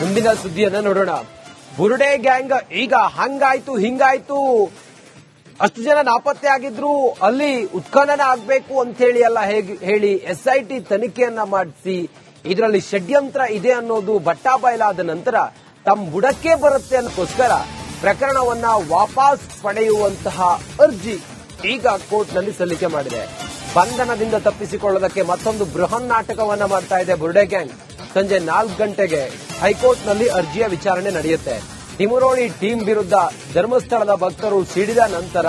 ಮುಂದಿನ ಸುದ್ದಿಯನ್ನ ನೋಡೋಣ. ಬುರುಡೆ ಗ್ಯಾಂಗ್ ಈಗ ಹಂಗಾಯ್ತು, ಹಿಂಗಾಯ್ತು. ಅಷ್ಟು ಜನ ನಾಪತ್ತೆ ಆಗಿದ್ರು, ಅಲ್ಲಿ ಉತ್ಖನನ ಆಗ್ಬೇಕು ಅಂತ ಹೇಳಿ ಹೇಗೆ, ಹೇಳಿ ಎಸ್ ಐ ಟಿ ತನಿಖೆಯನ್ನ ಮಾಡಿಸಿ, ಇದರಲ್ಲಿ ಷಡ್ಯಂತ್ರ ಇದೆ ಅನ್ನೋದು ಬಟ್ಟಾ ಬಯಲಾದ ನಂತರ ತಮ್ಮ ಬುಡಕ್ಕೆ ಬರುತ್ತೆ ಅನ್ನೋಸ್ಕರ ಪ್ರಕರಣವನ್ನ ವಾಪಸ್ ಪಡೆಯುವಂತಹ ಅರ್ಜಿ ಈಗ ಕೋರ್ಟ್ನಲ್ಲಿ ಸಲ್ಲಿಕೆ ಮಾಡಿದೆ. ಬಂಧನದಿಂದ ತಪ್ಪಿಸಿಕೊಳ್ಳೋದಕ್ಕೆ ಮತ್ತೊಂದು ಬೃಹನ್ ನಾಟಕವನ್ನ ಮಾಡ್ತಾ ಇದೆ ಬುರ್ಡೆ ಗ್ಯಾಂಗ್. ಸಂಜೆ ನಾಲ್ಕು ಗಂಟೆಗೆ ಹೈಕೋರ್ಟ್ನಲ್ಲಿ ಅರ್ಜಿಯ ವಿಚಾರಣೆ ನಡೆಯುತ್ತೆ. ತಿಮುರೋಳಿ ಟೀಮ್ ವಿರುದ್ಧ ಧರ್ಮಸ್ಥಳದ ಭಕ್ತರು ಸಿಡಿದ ನಂತರ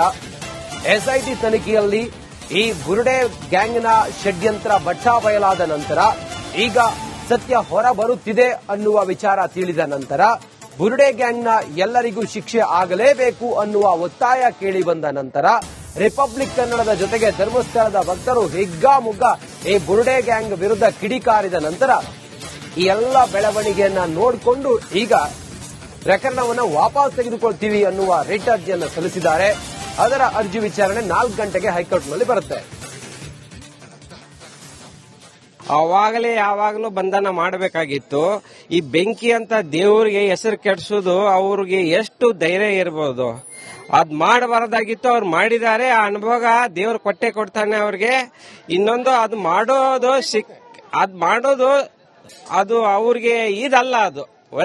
ಎಸ್ಐಟಿ ತನಿಖೆಯಲ್ಲಿ ಈ ಬುರುಡೆ ಗ್ಯಾಂಗ್ನ ಷಡ್ಯಂತ್ರ ಬಟ್ಟಾ ಬಯಲಾದ ನಂತರ ಈಗ ಸತ್ಯ ಹೊರ ಬರುತ್ತಿದೆ ಅನ್ನುವ ವಿಚಾರ ತಿಳಿದ ನಂತರ ಬುರುಡೆ ಗ್ಯಾಂಗ್ನ ಎಲ್ಲರಿಗೂ ಶಿಕ್ಷೆ ಆಗಲೇಬೇಕು ಅನ್ನುವ ಒತ್ತಾಯ ಕೇಳಿ ಬಂದ ನಂತರ ರಿಪಬ್ಲಿಕ್ ಕನ್ನಡದ ಜೊತೆಗೆ ಧರ್ಮಸ್ಥಳದ ಭಕ್ತರು ಹಿಗ್ಗಾಮುಗ್ಗ ಈ ಬುರುಡೆ ಗ್ಯಾಂಗ್ ವಿರುದ್ಧ ಕಿಡಿಕಾರಿದ ನಂತರ ಈ ಎಲ್ಲ ಬೆಳವಣಿಗೆಯನ್ನ ನೋಡಿಕೊಂಡು ಈಗ ಪ್ರಕರಣವನ್ನು ವಾಪಸ್ ತೆಗೆದುಕೊಳ್ತೀವಿ ಅನ್ನುವ ರಿಟ್ ಅರ್ಜಿಯನ್ನು ಸಲ್ಲಿಸಿದ್ದಾರೆ. ಅದರ ಅರ್ಜಿ ವಿಚಾರಣೆ ನಾಲ್ಕು ಗಂಟೆಗೆ ಹೈಕೋರ್ಟ್ನಲ್ಲಿ ಬರುತ್ತೆ. ಅವಾಗಲೇ ಯಾವಾಗಲೂ ಬಂಧನ ಮಾಡಬೇಕಾಗಿತ್ತು. ಈ ಬೆಂಕಿ ಅಂತ ದೇವರಿಗೆ ಹೆಸರು ಕೆಡಿಸೋದು ಅವ್ರಿಗೆ ಎಷ್ಟು ಧೈರ್ಯ ಇರ್ಬೋದು. ಅದ್ ಮಾಡಬಾರದಾಗಿತ್ತು, ಅವ್ರು ಮಾಡಿದ್ದಾರೆ. ಆ ಅನುಭವ ದೇವ್ರು ಕೊಟ್ಟೆ ಕೊಡ್ತಾನೆ ಅವ್ರಿಗೆ. ಇನ್ನೊಂದು ಅದು ಮಾಡೋದು ಸಿಕ್ ಅದ್ ಮಾಡೋದು ಅದು ಅವ್ರಿಗೆ ಇದಲ್ಲ ಅದು.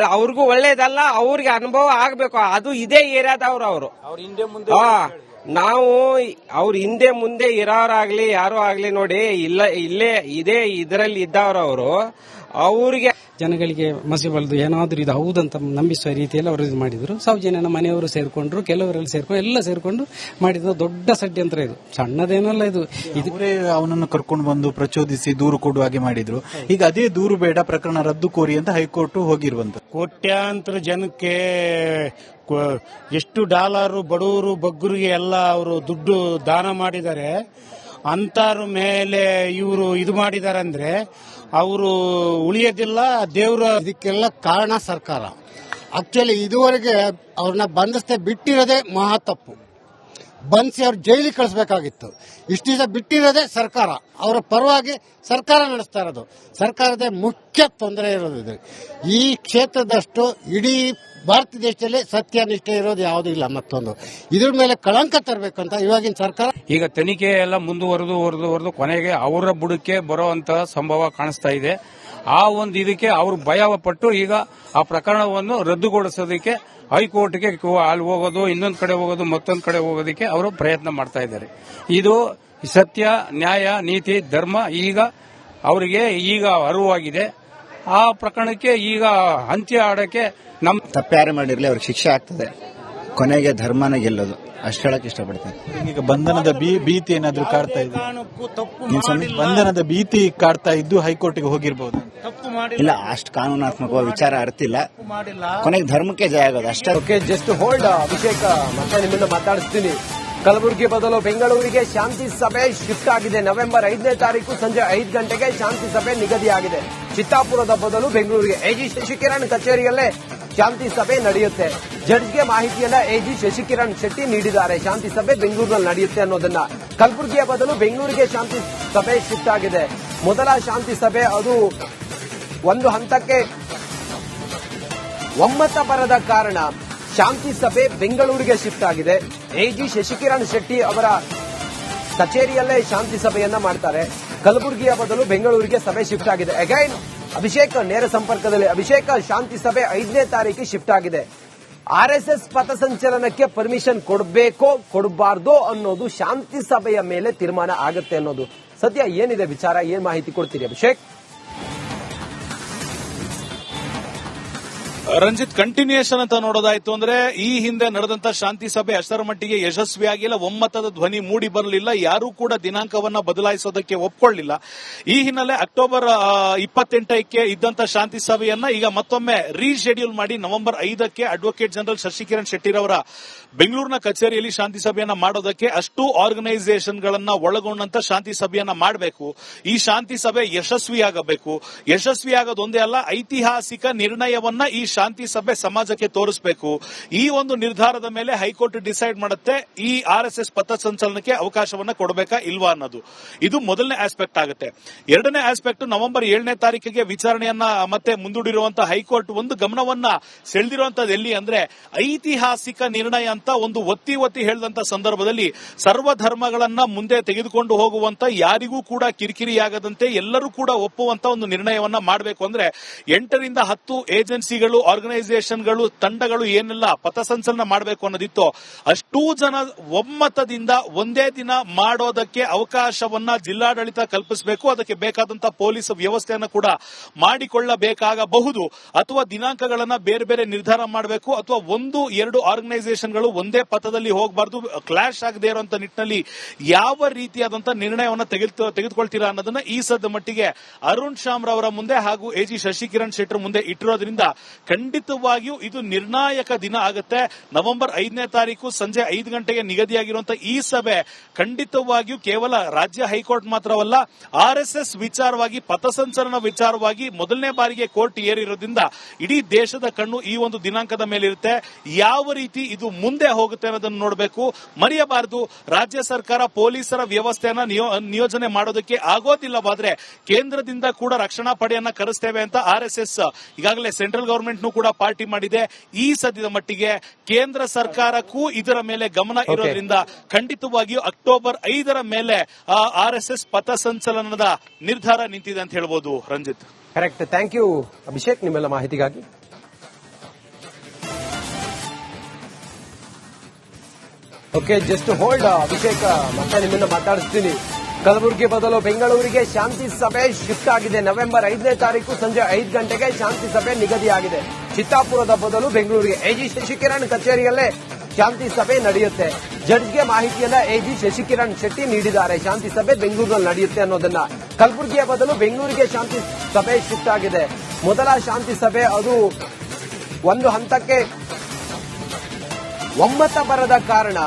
ಅವ್ರಿಗೂ ಒಳ್ಳೇದಲ್ಲ ಅವ್ರಿಗೆ ಅನುಭವ ಆಗ್ಬೇಕು. ಅದು ಇದೇ ಏರಿಯಾದವ್ರು ಅವರು. ನಾವು ಅವ್ರ ಹಿಂದೆ ಮುಂದೆ ಇರೋರಾಗ್ಲಿ ಯಾರು ಆಗ್ಲಿ ನೋಡಿ ಇಲ್ಲ ಇಲ್ಲೇ ಇದೇ ಇದರಲ್ಲಿ ಇದ್ದವ್ರ ಅವರು ಅವ್ರಿಗೆ ಜನಗಳಿಗೆ ಮಸಿಬಲ್ದು ಏನಾದರೂ ಇದು ಹೌದಂತ ನಂಬಿಸುವ ರೀತಿಯಲ್ಲಿ ಅವರು ಇದು ಮಾಡಿದ್ರು. ಸೌಜನ್ಯನ ಮನೆಯವರು ಸೇರ್ಕೊಂಡ್ರು ಕೆಲವರೆಲ್ಲ ಸೇರ್ಕೊಂಡು ಎಲ್ಲ ಸೇರ್ಕೊಂಡು ಮಾಡಿದ ದೊಡ್ಡ ಷಡ್ಯಂತ್ರ ಇದು. ಸಣ್ಣದೇನಲ್ಲ ಇದು. ಇದು ಅವರೇ ಅವನನ್ನು ಕರ್ಕೊಂಡು ಬಂದು ಪ್ರಚೋದಿಸಿ ದೂರು ಕೊಡುವ ಹಾಗೆ ಮಾಡಿದ್ರು. ಈಗ ಅದೇ ದೂರು ಬೇಡ ಪ್ರಕರಣ ರದ್ದು ಕೋರಿ ಅಂತ ಹೈಕೋರ್ಟ್ ಹೋಗಿರುವಂತ. ಕೋಟ್ಯಾಂತರ ಜನಕ್ಕೆ ಕೊ- ಎಷ್ಟು ಡಾಲರು ಬಡವರು ಬಗ್ಗರಿಗೆ ಎಲ್ಲ ಅವರು ದುಡ್ಡು ದಾನ ಮಾಡಿದ್ದಾರೆ ಅಂತಾರ ಮೇಲೆ ಇವರು ಇದು ಮಾಡಿದ್ದಾರೆ ಅಂದ್ರೆ ಅವರು ಉಳಿಯೋದಿಲ್ಲ ದೇವರ ಇದಕ್ಕೆಲ್ಲ ಕಾರಣ ಸರ್ಕಾರ. ಆಕ್ಚುಲಿ ಇದುವರೆಗೆ ಅವ್ರನ್ನ ಬಂಧಿಸದೆ ಬಿಟ್ಟಿರೋದೇ ಮಹಾ ತಪ್ಪು. ಬಂಧಿಸಿ ಅವ್ರು ಜೈಲಿಗೆ ಕಳಿಸ್ಬೇಕಾಗಿತ್ತು. ಇಷ್ಟು ದಿವಸ ಬಿಟ್ಟಿರೋದೇ ಸರ್ಕಾರ. ಅವರ ಪರವಾಗಿ ಸರ್ಕಾರ ನಡೆಸ್ತಾ ಇರೋದು. ಸರ್ಕಾರದ ಮುಖ್ಯ ತೊಂದರೆ ಇರೋದಿದೆ ಈ ಕ್ಷೇತ್ರದಷ್ಟು ಇಡೀ ಭಾರತ ದೇಶದಲ್ಲಿ ಸತ್ಯನಿಷ್ಠೆ ಇರೋದು ಯಾವುದೂ ಇಲ್ಲ ಮತ್ತೊಂದು. ಇದ್ರ ಮೇಲೆ ಕಳಂಕ ತರಬೇಕಂತ ಇವಾಗಿನ ಸರ್ಕಾರ. ಈಗ ತನಿಖೆ ಎಲ್ಲ ಮುಂದುವರೆದು ವರೆದು ವರೆದು ಕೊನೆಗೆ ಅವರ ಬುಡಕ್ಕೆ ಬರುವಂತಹ ಸಂಭವ ಕಾಣಿಸ್ತಾ ಇದೆ. ಆ ಒಂದು ಇದಕ್ಕೆ ಅವರು ಭಯ ಪಟ್ಟು ಈಗ ಆ ಪ್ರಕರಣವನ್ನು ರದ್ದುಗೊಳಿಸೋದಕ್ಕೆ ಹೈಕೋರ್ಟ್ಗೆ ಅಲ್ಲಿ ಹೋಗೋದು, ಇನ್ನೊಂದು ಕಡೆ ಹೋಗೋದು, ಮತ್ತೊಂದು ಕಡೆ ಹೋಗೋದಕ್ಕೆ ಅವರು ಪ್ರಯತ್ನ ಮಾಡ್ತಾ ಇದ್ದಾರೆ. ಇದು ಸತ್ಯ, ನ್ಯಾಯ, ನೀತಿ, ಧರ್ಮ ಈಗ ಅವರಿಗೆ ಈಗ ಅರಿವಾಗಿದೆ. ಆ ಪ್ರಕರಣಕ್ಕೆ ಈಗ ಅಂತ್ಯ ಆಡಕ್ಕೆ ನಮ್ಮ ತಪ್ಪ್ಯಾರೆ ಮಾಡಿರಲಿ, ಅವ್ರಿಗೆ ಶಿಕ್ಷೆ ಆಗ್ತದೆ. ಕೊನೆಗೆ ಧರ್ಮನ ಗೆಲ್ಲೋದು. ಅಷ್ಟು ಹೇಳಕ್ ಇಷ್ಟಪಡ್ತೇನೆ. ಈಗ ಬಂಧನದ ಬೀ- ಭೀತಿ ಏನಾದ್ರೂ ಕಾಡ್ತಾ ಇದೆ ಕಾರಣಕ್ಕೂ ತಪ್ಪು ನೀನ್ ಸ್ವಾಮಿ, ಬಂಧನದ ಭೀತಿ ಕಾಡ್ತಾ ಇದ್ದು ಹೈಕೋರ್ಟ್ಗೆ ಹೋಗಿರ್ಬೋದು. ಇಲ್ಲ ಅಷ್ಟು ಕಾನೂನಾತ್ಮಕ ವಿಚಾರ ಅರ್ತಿಲ್ಲ. ಕೊನೆಗೆ ಧರ್ಮಕ್ಕೆ ಜಯ ಆಗೋದು ಅಷ್ಟೇ. Okay just hold Abhishek. ಮತ್ತೆ ನಿಮ್ಮನ್ನ ಮಾತಾಡಿಸ್ತೀನಿ. ಕಲಬುರಗಿ ಬದಲು ಬೆಂಗಳೂರಿಗೆ ಶಾಂತಿ ಸಭೆ ಶಿಫ್ಟ್ ಆಗಿದೆ. ನವೆಂಬರ್ ಐದನೇ ತಾರೀಕು ಸಂಜೆ ಐದು ಗಂಟೆಗೆ ಶಾಂತಿ ಸಭೆ ನಿಗದಿಯಾಗಿದೆ. ಚಿತ್ತಾಪುರದ ಬದಲು ಬೆಂಗಳೂರಿಗೆ. ಎಜಿ ಶಶಿಕಿರಣ್ ಕಚೇರಿಯಲ್ಲೇ ಶಾಂತಿ ಸಭೆ ನಡೆಯುತ್ತೆ. ಜಡ್ಜ್ಗೆ ಮಾಹಿತಿಯನ್ನ ಎಜಿ ಶಶಿಕಿರಣ್ ಶೆಟ್ಟಿ ನೀಡಿದ್ದಾರೆ. ಶಾಂತಿ ಸಭೆ ಬೆಂಗಳೂರಿನಲ್ಲಿ ನಡೆಯುತ್ತೆ ಅನ್ನೋದನ್ನ. ಕಲಬುರಗಿಯ ಬದಲು ಬೆಂಗಳೂರಿಗೆ ಶಾಂತಿ ಸಭೆ ಶಿಫ್ಟ್ ಆಗಿದೆ. ಮೊದಲ ಶಾಂತಿ ಸಭೆ ಅದು ಒಂದು ಹಂತಕ್ಕೆ ಒಮ್ಮತ ಬರದ ಕಾರಣ ಶಾಂತಿ ಸಭೆ ಬೆಂಗಳೂರಿಗೆ ಶಿಫ್ಟ್ ಆಗಿದೆ. ಎಜಿ ಶಶಿಕಿರಣ್ ಶೆಟ್ಟಿ ಅವರ ಕಚೇರಿಯಲ್ಲೇ ಶಾಂತಿ ಸಭೆಯನ್ನ ಮಾಡ್ತಾರೆ. ಕಲಬುರಗಿಯ ಬದಲು ಬೆಂಗಳೂರಿಗೆ ಸಭೆ ಶಿಫ್ಟ್ ಆಗಿದೆ. ಅಗೈನ್ ಅಭಿಷೇಕ್ ನೇರ ಸಂಪರ್ಕದಲ್ಲಿ ಅಭಿಷೇಕ ಶಾಂತಿ ಸಭೆ ಐದನೇ ತಾರೀಕಿಗೆ ಶಿಫ್ಟ್ ಆಗಿದೆ. ಆರ್ ಎಸ್ ಎಸ್ ಪಥಸಂಚಲನಕ್ಕೆ ಪರ್ಮಿಷನ್ ಕೊಡಬೇಕೋ, ಕೊಡಬಾರ್ದೋ ಅನ್ನೋದು ಶಾಂತಿ ಸಭೆಯ ಮೇಲೆ ತೀರ್ಮಾನ ಆಗುತ್ತೆ ಅನ್ನೋದು. ಸದ್ಯ ಏನಿದೆ ವಿಚಾರ, ಏನ್ ಮಾಹಿತಿ ಕೊಡ್ತೀರಿ ಅಭಿಷೇಕ್? ರಂಜಿತ್ ಕಂಟಿನ್ಯೂಯೇಷನ್ ಅಂತ ನೋಡೋದಾಯ್ತು ಅಂದ್ರೆ ಈ ಹಿಂದೆ ನಡೆದಂತ ಶಾಂತಿ ಸಭೆ ಅಷ್ಟರ ಮಟ್ಟಿಗೆ ಯಶಸ್ವಿಯಾಗಿಲ್ಲ ಒಮ್ಮತದ ಧ್ವನಿ ಮೂಡಿ ಬರಲಿಲ್ಲ, ಯಾರೂ ಕೂಡ ದಿನಾಂಕವನ್ನ ಬದಲಾಯಿಸೋದಕ್ಕೆ ಒಪ್ಕೊಳ್ಳಿಲ್ಲ. ಈ ಹಿನ್ನೆಲೆ ಅಕ್ಟೋಬರ್ ಇಪ್ಪತ್ತೆಂಟಕ್ಕೆ ಇದ್ದಂತ ಶಾಂತಿ ಸಭೆಯನ್ನ ಈಗ ಮತ್ತೊಮ್ಮೆ ರೀಶೆಡ್ಯೂಲ್ ಮಾಡಿ ನವೆಂಬರ್ ಐದಕ್ಕೆ ಅಡ್ವೊಕೇಟ್ ಜನರಲ್ ಶಶಿಕಿರಣ್ ಶೆಟ್ಟಿರವರ ಬೆಂಗಳೂರಿನ ಕಚೇರಿಯಲ್ಲಿ ಶಾಂತಿ ಸಭೆಯನ್ನ ಮಾಡೋದಕ್ಕೆ ಅಷ್ಟು ಆರ್ಗನೈಸೇಷನ್ ಗಳನ್ನ ಒಳಗೊಂಡಂತ ಶಾಂತಿ ಸಭೆಯನ್ನ ಮಾಡಬೇಕು. ಈ ಶಾಂತಿ ಸಭೆ ಯಶಸ್ವಿಯಾಗಬೇಕು. ಯಶಸ್ವಿಯಾಗೋದೊಂದೇ ಅಲ್ಲ, ಐತಿಹಾಸಿಕ ನಿರ್ಣಯವನ್ನ ಈ ಶಾಂತಿ ಸಭೆ ಸಮಾಜಕ್ಕೆ ತೋರಿಸಬೇಕು. ಈ ಒಂದು ನಿರ್ಧಾರದ ಮೇಲೆ ಹೈಕೋರ್ಟ್ ಡಿಸೈಡ್ ಮಾಡುತ್ತೆ. ಈ ಆರ್ ಎಸ್ ಎಸ್ ಪಥಸಂಚಲನಕ್ಕೆ ಅವಕಾಶವನ್ನ ಕೊಡಬೇಕಾ ಇಲ್ವಾ ಅನ್ನೋದು. ಇದು ಮೊದಲನೇ ಆಸ್ಪೆಕ್ಟ್ ಆಗುತ್ತೆ. ಎರಡನೇ ಆಸ್ಪೆಕ್ಟ್ ನವೆಂಬರ್ ಏಳನೇ ತಾರೀಕಿಗೆ ವಿಚಾರಣೆಯನ್ನ ಮತ್ತೆ ಮುಂದೂಡಿರುವಂತಹ ಹೈಕೋರ್ಟ್ ಒಂದು ಗಮನವನ್ನ ಸೆಳೆದಿರುವಂತದ್ದು ಎಲ್ಲಿ ಅಂದ್ರೆ ಐತಿಹಾಸಿಕ ನಿರ್ಣಯ ಅಂತ ಒಂದು ಒತ್ತಿ ಒತ್ತಿ ಹೇಳಿದಂತ ಸಂದರ್ಭದಲ್ಲಿ ಸರ್ವ ಧರ್ಮಗಳನ್ನ ಮುಂದೆ ತೆಗೆದುಕೊಂಡು ಹೋಗುವಂತ ಯಾರಿಗೂ ಕೂಡ ಕಿರಿಕಿರಿಯಾಗದಂತೆ ಎಲ್ಲರೂ ಕೂಡ ಒಪ್ಪುವಂತ ಒಂದು ನಿರ್ಣಯವನ್ನ ಮಾಡಬೇಕು ಅಂದ್ರೆ ಎಂಟರಿಂದ ಹತ್ತು ಏಜೆನ್ಸಿಗಳು ಆರ್ಗನೈಸೇಷನ್ಗಳು ತಂಡಗಳು ಏನೆಲ್ಲ ಪಥಸಂಚಲನ ಮಾಡಬೇಕು ಅನ್ನೋದಿತ್ತು, ಅಷ್ಟೂ ಜನ ಒಮ್ಮತದಿಂದ ಒಂದೇ ದಿನ ಮಾಡೋದಕ್ಕೆ ಅವಕಾಶವನ್ನ ಜಿಲ್ಲಾಡಳಿತ ಕಲ್ಪಿಸಬೇಕು. ಅದಕ್ಕೆ ಬೇಕಾದಂತಹ ಪೊಲೀಸ್ ವ್ಯವಸ್ಥೆಯನ್ನು ಕೂಡ ಮಾಡಿಕೊಳ್ಳಬೇಕಾಗಬಹುದು. ಅಥವಾ ದಿನಾಂಕಗಳನ್ನ ಬೇರೆ ಬೇರೆ ನಿರ್ಧಾರ ಮಾಡಬೇಕು. ಅಥವಾ ಒಂದು, ಎರಡು ಆರ್ಗನೈಸೇಷನ್ಗಳು ಒಂದೇ ಪಥದಲ್ಲಿ ಹೋಗಬಾರ್ದು ಕ್ಲಾಶ್ ಆಗದೆ ಇರುವಂತ ನಿಟ್ಟಿನಲ್ಲಿ ಯಾವ ರೀತಿಯಾದಂತ ನಿರ್ಣಯವನ್ನ ತೆಗೆದು, ತೆಗೆದುಕೊಳ್ತೀರಾ ಅನ್ನೋದನ್ನ ಈ ಸದ್ದ ಮಟ್ಟಿಗೆ ಅರುಣ್ ಶಾಮ್ ರವರ ಮುಂದೆ ಹಾಗೂ ಎ ಜಿ ಶಶಿಕಿರಣ್ ಶೆಟ್ಟರ್ ಮುಂದೆ ಇಟ್ಟಿರೋದ್ರಿಂದ ಖಂಡಿತವಾಗಿಯೂ ಇದು ನಿರ್ಣಾಯಕ ದಿನ ಆಗುತ್ತೆ. ನವೆಂಬರ್ ಐದನೇ ತಾರೀಕು ಸಂಜೆ ಐದು ಗಂಟೆಗೆ ನಿಗದಿಯಾಗಿರುವಂತಹ ಈ ಸಭೆ ಖಂಡಿತವಾಗಿಯೂ ಕೇವಲ ರಾಜ್ಯ ಹೈಕೋರ್ಟ್ ಮಾತ್ರವಲ್ಲ, ಆರ್ ಎಸ್ ಎಸ್ ವಿಚಾರವಾಗಿ ಪಥಸಂಚಲನ ವಿಚಾರವಾಗಿ ಮೊದಲನೇ ಬಾರಿಗೆ ಕೋರ್ಟ್ ಏರಿರೋದ್ರಿಂದ ಇಡೀ ದೇಶದ ಕಣ್ಣು ಈ ಒಂದು ದಿನಾಂಕದ ಮೇಲಿರುತ್ತೆ. ಯಾವ ರೀತಿ ಇದು ಮುಂದೆ ಹೋಗುತ್ತೆ ಅನ್ನೋದನ್ನು ನೋಡಬೇಕು. ಮರೆಯಬಾರದು. ರಾಜ್ಯ ಸರ್ಕಾರ ಪೊಲೀಸರ ವ್ಯವಸ್ಥೆಯನ್ನ ನಿಯೋಜನೆ ಮಾಡೋದಕ್ಕೆ ಆಗೋದಿಲ್ಲವಾದ್ರೆ ಕೇಂದ್ರದಿಂದ ಕೂಡ ರಕ್ಷಣಾ ಪಡೆಯನ್ನ ಕರೆಸ್ತೇವೆ ಅಂತ ಆರ್ ಎಸ್ ಎಸ್ ಈಗಾಗಲೇ ಸೆಂಟ್ರಲ್ ಗವರ್ಮೆಂಟ್ ಕೂಡ ಪಾರ್ಟಿ ಮಾಡಿದೆ. ಈ ಸದ್ಯದ ಮಟ್ಟಿಗೆ ಕೇಂದ್ರ ಸರ್ಕಾರಕ್ಕೂ ಇದರ ಮೇಲೆ ಗಮನ ಇರೋದ್ರಿಂದ ಖಂಡಿತವಾಗಿಯೂ ಅಕ್ಟೋಬರ್ ಐದರ ಮೇಲೆ ಆರ್ ಎಸ್ ಎಸ್ ಪಥಸಂಚಲನದ ನಿರ್ಧಾರ ನಿಂತಿದೆ ಅಂತ ಹೇಳ್ಬೋದು Ranjith. Correct thank you Abhishek ನಿಮ್ಮೆಲ್ಲ ಮಾಹಿತಿಗಾಗಿ. Okay just hold Abhishek. ಮತ್ತೆ ನಿಮ್ಮನ್ನ ಮಾತಾಡಿಸ್ತೀನಿ. ಕಲಬುರಗಿ ಬದಲು ಬೆಂಗಳೂರಿಗೆ ಶಾಂತಿ ಸಭೆ ಶಿಫ್ಟ್ ಆಗಿದೆ. ನವೆಂಬರ್ ಐದನೇ ತಾರೀಕು ಸಂಜೆ ಐದು ಗಂಟೆಗೆ ಶಾಂತಿ ಸಭೆ ನಿಗದಿಯಾಗಿದೆ. ಚಿತ್ತಾಪುರದ ಬದಲು ಬೆಂಗಳೂರಿಗೆ ಎಜಿ ಶಶಿಕಿರಣ್ ಕಚೇರಿಯಲ್ಲೇ ಶಾಂತಿ ಸಭೆ ನಡೆಯುತ್ತೆ. ಜಡ್ಜ್ಗೆ ಮಾಹಿತಿಯನ್ನ ಎಜಿ ಶಶಿಕಿರಣ್ ಶೆಟ್ಟಿ ನೀಡಿದ್ದಾರೆ. ಶಾಂತಿ ಸಭೆ ಬೆಂಗಳೂರಿನಲ್ಲಿ ನಡೆಯುತ್ತೆ ಅನ್ನೋದನ್ನ. ಕಲಬುರಗಿಯ ಬದಲು ಬೆಂಗಳೂರಿಗೆ ಶಾಂತಿ ಸಭೆ ಶಿಫ್ಟ್ ಆಗಿದೆ. ಮೊದಲ ಶಾಂತಿ ಸಭೆ ಅದು ಒಂದು ಹಂತಕ್ಕೆ ಒಮ್ಮತ ಬರದ ಕಾರಣ.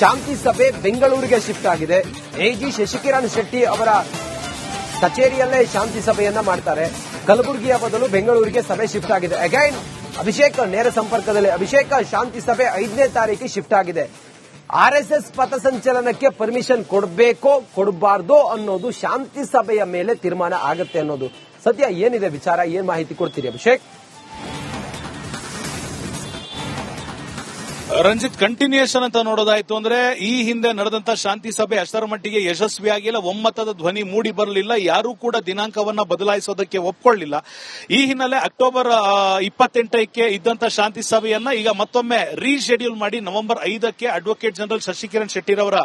ಶಾಂತಿ ಸಭೆ ಬೆಂಗಳೂರಿಗೆ ಶಿಫ್ಟ್ ಆಗಿದೆ. ಎಜಿ ಶಶಿಕಿರಣ್ ಶೆಟ್ಟಿ ಅವರ ಕಚೇರಿಯಲ್ಲೇ ಶಾಂತಿ ಸಭೆಯನ್ನ ಮಾಡ್ತಾರೆ. ಕಲಬುರಗಿಯ ಬದಲು ಬೆಂಗಳೂರಿಗೆ ಸಭೆ ಶಿಫ್ಟ್ ಆಗಿದೆ. ಅಗೈನ್ ಅಭಿಷೇಕ್ ನೇರ ಸಂಪರ್ಕದಲ್ಲಿ ಅಭಿಷೇಕ ಶಾಂತಿ ಸಭೆ ಐದನೇ ತಾರೀಕಿಗೆ ಶಿಫ್ಟ್ ಆಗಿದೆ. ಆರ್ ಎಸ್ ಎಸ್ ಪಥಸಂಚಲನಕ್ಕೆ ಪರ್ಮಿಷನ್ ಕೊಡಬೇಕೋ, ಕೊಡಬಾರ್ದೋ ಅನ್ನೋದು ಶಾಂತಿ ಸಭೆಯ ಮೇಲೆ ತೀರ್ಮಾನ ಆಗುತ್ತೆ ಅನ್ನೋದು. ಸದ್ಯ ಏನಿದೆ ವಿಚಾರ? ಏನ್ ಮಾಹಿತಿ ಕೊಡ್ತೀರಿ ಅಭಿಷೇಕ್? ರಂಜಿತ್ ಕಂಟಿನ್ಯೂಯೇಷನ್ ಅಂತ ನೋಡೋದಾಯ್ತು ಅಂದ್ರೆ ಈ ಹಿಂದೆ ನಡೆದಂತ ಶಾಂತಿ ಸಭೆ ಅಷ್ಟರ ಮಟ್ಟಿಗೆ ಯಶಸ್ವಿಯಾಗಿಲ್ಲ ಒಮ್ಮತದ ಧ್ವನಿ ಮೂಡಿ ಬರಲಿಲ್ಲ, ಯಾರೂ ಕೂಡ ದಿನಾಂಕವನ್ನ ಬದಲಾಯಿಸೋದಕ್ಕೆ ಒಪ್ಕೊಳ್ಳಿಲ್ಲ. ಈ ಹಿನ್ನೆಲೆ ಅಕ್ಟೋಬರ್ ಇಪ್ಪತ್ತೆಂಟಕ್ಕೆ ಇದ್ದಂತ ಶಾಂತಿ ಸಭೆಯನ್ನ ಈಗ ಮತ್ತೊಮ್ಮೆ ರೀಶೆಡ್ಯೂಲ್ ಮಾಡಿ ನವೆಂಬರ್ ಐದಕ್ಕೆ ಅಡ್ವೊಕೇಟ್ ಜನರಲ್ ಶಶಿಕಿರಣ್ ಶೆಟ್ಟಿರವರ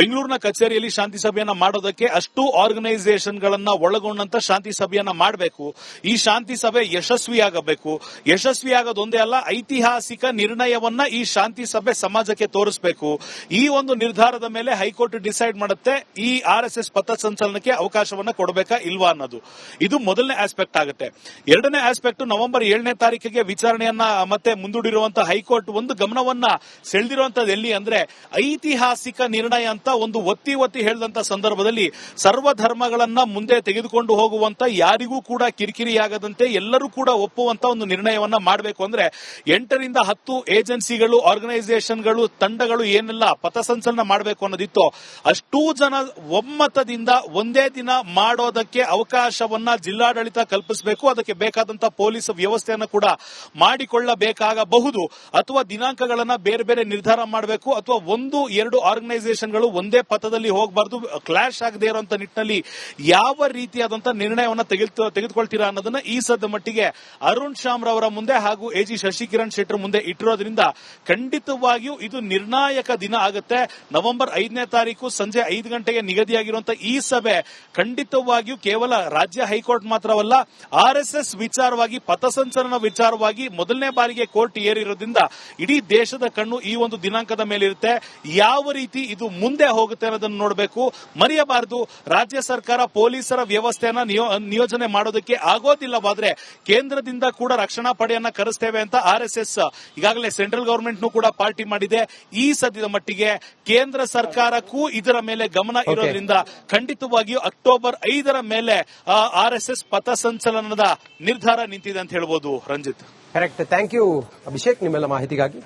ಬೆಂಗಳೂರಿನ ಕಚೇರಿಯಲ್ಲಿ ಶಾಂತಿ ಸಭೆಯನ್ನ ಮಾಡೋದಕ್ಕೆ ಅಷ್ಟು ಆರ್ಗನೈಸೇಷನ್ ಗಳನ್ನ ಒಳಗೊಂಡಂತ ಶಾಂತಿ ಸಭೆಯನ್ನ ಮಾಡಬೇಕು. ಈ ಶಾಂತಿ ಸಭೆ ಯಶಸ್ವಿಯಾಗಬೇಕು. ಯಶಸ್ವಿಯಾಗೋದೊಂದೇ ಅಲ್ಲ, ಐತಿಹಾಸಿಕ ನಿರ್ಣಯವನ್ನ ಈ ಶಾಂತಿ ಸಭೆ ಸಮಾಜಕ್ಕೆ ತೋರಿಸಬೇಕು. ಈ ಒಂದು ನಿರ್ಧಾರದ ಮೇಲೆ ಹೈಕೋರ್ಟ್ ಡಿಸೈಡ್ ಮಾಡುತ್ತೆ, ಈ ಆರ್ ಎಸ್ ಎಸ್ ಪಥಸಂಚಲನಕ್ಕೆ ಅವಕಾಶವನ್ನ ಕೊಡಬೇಕಾ ಇಲ್ವಾ ಅನ್ನೋದು. ಇದು ಮೊದಲನೇ ಆಸ್ಪೆಕ್ಟ್ ಆಗುತ್ತೆ. ಎರಡನೇ ಆಸ್ಪೆಕ್ಟ್ ನವೆಂಬರ್ ಏಳನೇ ತಾರೀಕಿಗೆ ವಿಚಾರಣೆಯನ್ನ, ಮತ್ತೆ ಮುಂದೂಡಿರುವಂತಹ ಹೈಕೋರ್ಟ್ ಒಂದು ಗಮನವನ್ನ ಸೆಳೆದಿರುವಂತದ್ದು ಎಲ್ಲಿ ಅಂದ್ರೆ, ಐತಿಹಾಸಿಕ ನಿರ್ಣಯ ಅಂತ ಒಂದು ಒತ್ತಿ ಒತ್ತಿ ಹೇಳಿದಂತ ಸಂದರ್ಭದಲ್ಲಿ ಸರ್ವ ಧರ್ಮಗಳನ್ನ ಮುಂದೆ ತೆಗೆದುಕೊಂಡು ಹೋಗುವಂತ ಯಾರಿಗೂ ಕೂಡ ಕಿರಿಕಿರಿಯಾಗದಂತೆ ಎಲ್ಲರೂ ಕೂಡ ಒಪ್ಪುವಂತ ಒಂದು ನಿರ್ಣಯವನ್ನ ಮಾಡಬೇಕು ಅಂದ್ರೆ, ಎಂಟರಿಂದ ಹತ್ತು ಏಜೆನ್ಸಿಗಳು ಆರ್ಗನೈಸೇಷನ್ಗಳು ತಂಡಗಳು ಏನೆಲ್ಲ, ಪಥಸಂಚಲನ ಮಾಡಬೇಕು ಅನ್ನೋದಿತ್ತು. ಅಷ್ಟೂ ಜನ ಒಮ್ಮತದಿಂದ ಒಂದೇ ದಿನ ಮಾಡೋದಕ್ಕೆ ಅವಕಾಶವನ್ನ ಜಿಲ್ಲಾಡಳಿತ ಕಲ್ಪಿಸಬೇಕು. ಅದಕ್ಕೆ ಬೇಕಾದಂತಹ ಪೊಲೀಸ್ ವ್ಯವಸ್ಥೆಯನ್ನು ಕೂಡ ಮಾಡಿಕೊಳ್ಳಬೇಕಾಗಬಹುದು. ಅಥವಾ ದಿನಾಂಕಗಳನ್ನ ಬೇರೆ ಬೇರೆ ನಿರ್ಧಾರ ಮಾಡಬೇಕು. ಅಥವಾ ಒಂದು, ಎರಡು ಆರ್ಗನೈಸೇಷನ್ಗಳು ಒಂದೇ ಪಥದಲ್ಲಿ ಹೋಗಬಾರ್ದು ಕ್ಲಾಶ್ ಆಗದೆ ಇರುವಂತ ನಿಟ್ಟಿನಲ್ಲಿ ಯಾವ ರೀತಿಯಾದಂತ ನಿರ್ಣಯವನ್ನ ತೆಗೆದು ತೆಗೆದುಕೊಳ್ತೀರಾ ಅನ್ನೋದನ್ನ ಈ ಸದ್ದ ಮಟ್ಟಿಗೆ ಅರುಣ್ ಶಾಮ್ ರವರ ಮುಂದೆ ಹಾಗೂ ಎ ಜಿ ಶಶಿಕಿರಣ್ ಶೆಟ್ಟರ್ ಮುಂದೆ ಇಟ್ಟಿರೋದ್ರಿಂದ ಖಂಡಿತವಾಗಿಯೂ ಇದು ನಿರ್ಣಾಯಕ ದಿನ ಆಗುತ್ತೆ. ನವೆಂಬರ್ ಐದನೇ ತಾರೀಕು ಸಂಜೆ ಐದು ಗಂಟೆಗೆ ನಿಗದಿಯಾಗಿರುವಂತಹ ಈ ಸಭೆ ಖಂಡಿತವಾಗಿಯೂ ಕೇವಲ ರಾಜ್ಯ ಹೈಕೋರ್ಟ್ ಮಾತ್ರವಲ್ಲ, ಆರ್ ವಿಚಾರವಾಗಿ ಪಥಸಂಚಲನ ವಿಚಾರವಾಗಿ ಮೊದಲನೇ ಬಾರಿಗೆ ಕೋರ್ಟ್ ಏರಿರೋದ್ರಿಂದ ಇಡೀ ದೇಶದ ಕಣ್ಣು ಈ ಒಂದು ದಿನಾಂಕದ ಮೇಲಿರುತ್ತೆ. ಯಾವ ರೀತಿ ಇದು ಮುಂದೆ ಹೋಗುತ್ತೆ ಅನ್ನೋದನ್ನು ನೋಡಬೇಕು. ಮರೆಯಬಾರದು. ರಾಜ್ಯ ಸರ್ಕಾರ ಪೊಲೀಸರ ವ್ಯವಸ್ಥೆಯನ್ನ ನಿಯೋ- ನಿಯೋಜನೆ ಮಾಡೋದಕ್ಕೆ ಆಗೋದಿಲ್ಲವಾದ್ರೆ ಕೇಂದ್ರದಿಂದ ಕೂಡ ರಕ್ಷಣಾ ಪಡೆಯನ್ನ ಕರೆಸ್ತೇವೆ ಅಂತ ಆರ್ ಈಗಾಗಲೇ ಸೆಂಟ್ರಲ್ ಗವರ್ಮೆಂಟ್ ಕೂಡ ಪಾರ್ಟಿ ಮಾಡಿದೆ. ಈ ಸದ್ಯದ ಮಟ್ಟಿಗೆ ಕೇಂದ್ರ ಸರ್ಕಾರಕ್ಕೂ ಇದರ ಮೇಲೆ ಗಮನ ಇರೋದ್ರಿಂದ ಖಂಡಿತವಾಗಿಯೂ ಅಕ್ಟೋಬರ್ ಐದರ ಮೇಲೆ ಆರ್ ಎಸ್ ಎಸ್ ಪಥಸಂಚಲನದ ನಿರ್ಧಾರ ನಿಂತಿದೆ ಅಂತ ಹೇಳ್ಬೋದು Ranjith. Correct thank you Abhishek ನಿಮ್ಮೆಲ್ಲ ಮಾಹಿತಿಗಾಗಿ.